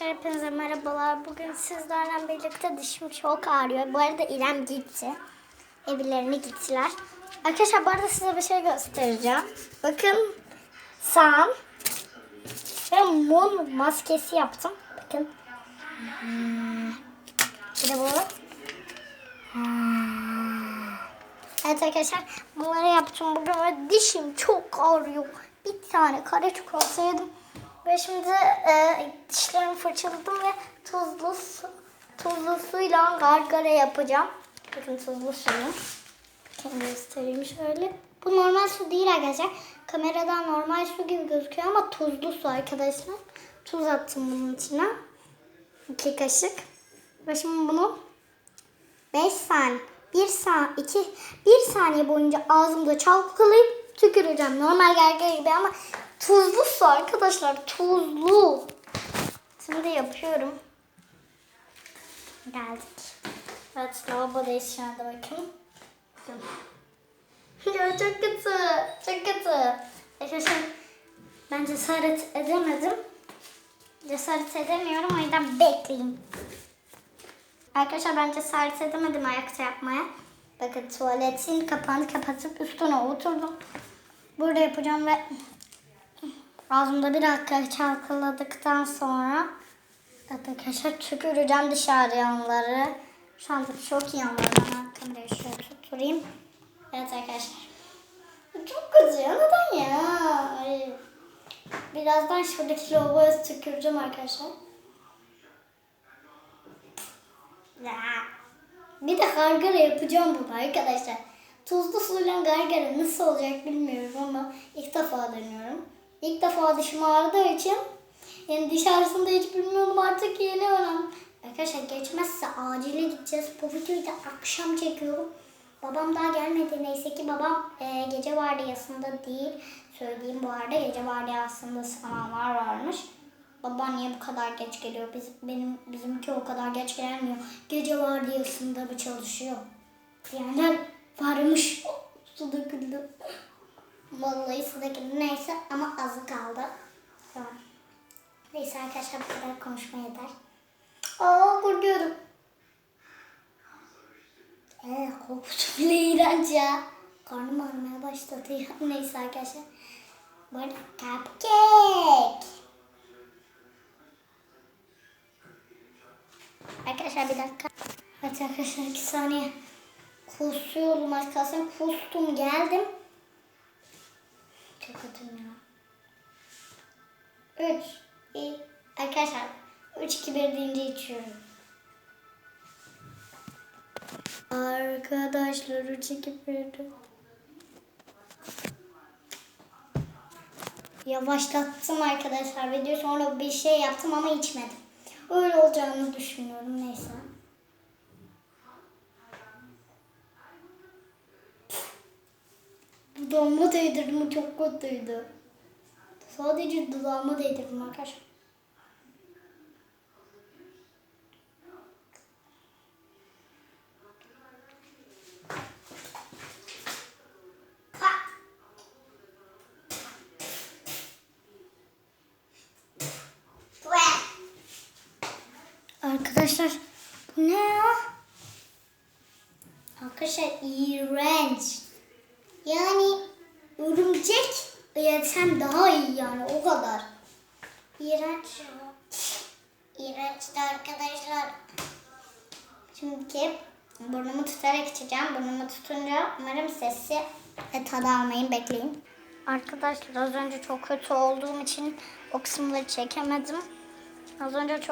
Hepinize merhabalar. Bugün sizlerle birlikte dişim çok ağrıyor. Bu arada İrem gitti. Evlerine gittiler. Arkadaşlar bu arada size bir şey göstereceğim. Bakın Sam ve mum maskesi yaptım. Bakın. Bir de bu. Evet arkadaşlar bunları yaptım bugün ve dişim çok ağrıyor. Bir tane kare çikolata yedim. Ve şimdi e, dişlerimi fırçaladım ve tuzlu su, tuzlu suyla gargara yapacağım. Bakın tuzlu suyu. Bakın göstereyim şöyle. Bu normal su değil arkadaşlar. Kameradan normal su gibi gözüküyor ama tuzlu su arkadaşlar. Tuz attım bunun içine. İki kaşık. Ve şimdi bunu 5 saniye, 1 saniye, 2, 1 saniye boyunca ağzımda çalkalayıp tüküreceğim. Normal gerger gibi ama tuzlu su arkadaşlar, tuzlu. Şimdi yapıyorum. Geldik. Evet, lavabodayız şu anda bakın. ya çok kötü, çok kötü. Arkadaşlar ben cesaret edemedim. Cesaret edemiyorum o yüzden bekleyin. Arkadaşlar ben cesaret edemedim ayakta yapmaya. Bakın tuvaletin kapağını kapatıp üstüne oturdum. Burada yapacağım ve ağzımda bir dakika çalkaladıktan sonra arkadaşlar tüküreceğim dışarı yanları. Şu anda çok iyi yanları. Ben kamerayı şöyle tutturayım. Evet arkadaşlar. Çok ya. Neden ya? Ay. Birazdan şuradaki lavaboya tüküreceğim arkadaşlar. Ya. Bir de gargara yapacağım bunu arkadaşlar. Tuzlu suyla gargara nasıl olacak bilmiyorum ama ilk defa deniyorum. İlk defa dişim ağrıdığı için yani diş ağrısını da hiç bilmiyordum artık yeni öğrendim. Arkadaşlar geçmezse acile gideceğiz. Bu videoyu da akşam çekiyorum. Babam daha gelmedi. Neyse ki babam e, gece vardiyasında değil. Söyleyeyim bu arada gece vardiyasında sınavlar varmış. Baba niye bu kadar geç geliyor? Biz, benim bizimki o kadar geç gelmiyor. Gece vardiyasında mı çalışıyor? Yani varmış. Su döküldü. Vallahi döküldü. Neyse ama azı kaldı. Tamam. Neyse arkadaşlar bu kadar konuşma yeter. Aa korkuyorum. Ee, kokusu bile iğrenç ya. Karnım ağrımaya başladı ya. Neyse arkadaşlar. Bu arada cupcake. Arkadaşlar bir dakika. Evet arkadaşlar iki saniye. Kusuyorum arkadaşlar. Kustum geldim. Çok kötüyüm ya. Üç. İyi. Arkadaşlar. Üç, iki, bir deyince içiyorum. Arkadaşlar üç, iki, bir. Yavaşlattım arkadaşlar video sonra bir şey yaptım ama içmedim. Öyle olacağını düşünüyorum neyse. Dudağıma değdirdim çok kötüydü. Sadece dudağıma değdirdim arkadaşlar. Arkadaşlar bu ne ya? Arkadaşlar iğrenç. Yani örümcek yesem daha iyi yani o kadar. İğrenç. İğrençti arkadaşlar. Şimdi burnumu tutarak içeceğim. Burnumu tutunca umarım sesi ve tadı almayın bekleyin. Arkadaşlar az önce çok kötü olduğum için o kısımları çekemedim. Az önce çok